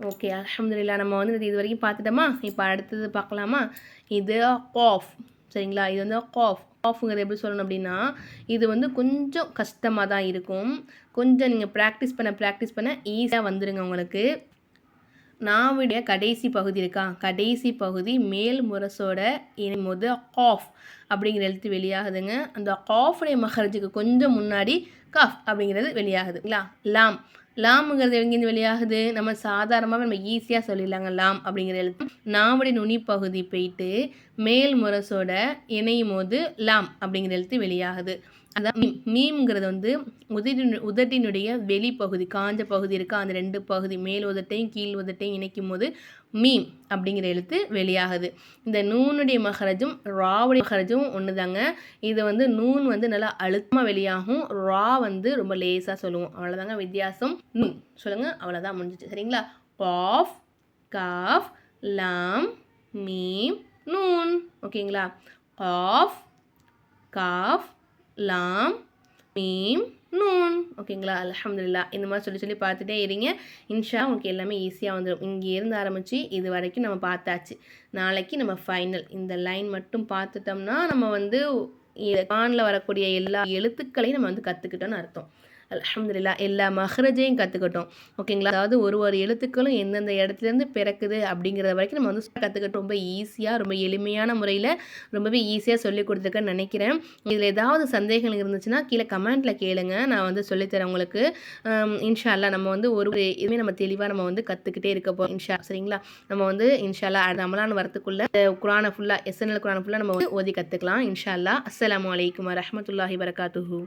Okay அலமதுல்லா நம்ம வந்து இது வரைக்கும் பார்த்துட்டோமா? இப்போ அடுத்தது பார்க்கலாமா? இது காஃப் சரிங்களா? இது வந்து காஃப் காஃப்ங்கிறது எப்படி சொல்லணும் அப்படின்னா இது வந்து கொஞ்சம் கஷ்டமாக தான் இருக்கும். கொஞ்சம் நீங்கள் ப்ராக்டிஸ் பண்ண ப்ராக்டிஸ் பண்ண ஈஸியாக வந்துடுங்க உங்களுக்கு. நாவுடைய கடைசி பகுதி இருக்கா? கடைசி பகுதி மேல் முரசோட இணைமோது காஃப் அப்படிங்கிற எழுத்து வெளியாகுதுங்க. அந்த காஃபுடைய மகரஜுக்கு கொஞ்சம் முன்னாடி காஃப் அப்படிங்கிறது வெளியாகுதுங்களா? லாம் லாமுங்கிறது எங்கேருந்து வெளியாகுது? நம்ம சாதாரணமாக நம்ம ஈஸியாக சொல்லிடலாங்க லாம் அப்படிங்கிற எழுத்து. நாவடி நுனி பகுதி போயிட்டு மேல் முரசோட இணையும் போது லாம் அப்படிங்கிற எழுத்து வெளியாகுது. அதான் மீம் மீம்ங்கிறது வந்து உதடி உதட்டினுடைய வெளிப்பகுதி காஞ்ச பகுதி இருக்கா? அந்த ரெண்டு பகுதி மேல் உதட்டையும் கீழ் உதட்டையும் இணைக்கும் போது மீம் அப்படிங்கிற எழுத்து வெளியாகுது. இந்த நூனுடைய மகரஜும் ராவுடைய மகரஜும் ஒன்று தாங்க இது வந்து நூன் வந்து நல்லா அழுத்தமாக வெளியாகும். ரா வந்து ரொம்ப லேசாக சொல்லுவோம். அவ்வளோதாங்க வித்தியாசம். நூன் சொல்லுங்கள் அவ்வளோதான் முடிஞ்சிச்சு. சரிங்களா? பாஃப் காஃப் லாம் மீம் நூன். ஓகேங்களா? காஃப் காஃப் லாம் மீம் நூன். ஓகேங்களா? அலமதுல்லா இந்த மாதிரி சொல்லி சொல்லி பார்த்துட்டே இருங்க. இன்ஷா உங்களுக்கு எல்லாமே ஈஸியாக வந்துடும் இங்கே இருந்து ஆரம்பித்து இது வரைக்கும் நம்ம பார்த்தாச்சு. நாளைக்கு நம்ம ஃபைனல் இந்த லைன் மட்டும் பார்த்துட்டோம்னா நம்ம வந்து கானில் வரக்கூடிய எல்லா எழுத்துக்களையும் நம்ம வந்து கற்றுக்கிட்டோன்னு அர்த்தம். அலமதுல்லா எல்லா மஹரஜையும் கற்றுக்கிட்டோம் ஓகேங்களா? அதாவது ஒரு ஒரு எழுத்துக்களும் எந்தெந்த இடத்துலேருந்து பிறக்குது அப்படிங்கிறத வரைக்கும் நம்ம வந்து கற்றுக்கிட்டு ரொம்ப ஈஸியாக ரொம்ப எளிமையான முறையில் ரொம்பவே ஈஸியாக சொல்லி கொடுத்துருக்கேன்னு நினைக்கிறேன். இதில் ஏதாவது சந்தேகங்கள் இருந்துச்சுன்னா கீழே கமெண்ட்டில் கேளுங்க. நான் வந்து சொல்லித்தரேன் உங்களுக்கு. இன்ஷால்லா நம்ம வந்து ஒரு இதுவுமே நம்ம தெளிவாக நம்ம வந்து கற்றுக்கிட்டே இருக்க போகிறோம் இன்ஷா சரிங்களா? நம்ம வந்து இன்ஷால்லா ரமலான் வரத்துக்குள்ளே குரானை ஃபுல்லாக எஸ்என்எல் குரானை ஃபுல்லாக நம்ம வந்து ஓதி கற்றுக்கலாம் இன்ஷா அல்லா அஸ்ஸலாமு அலைக்கும் வரமத்துல்லாஹி வரகாத்துஹூ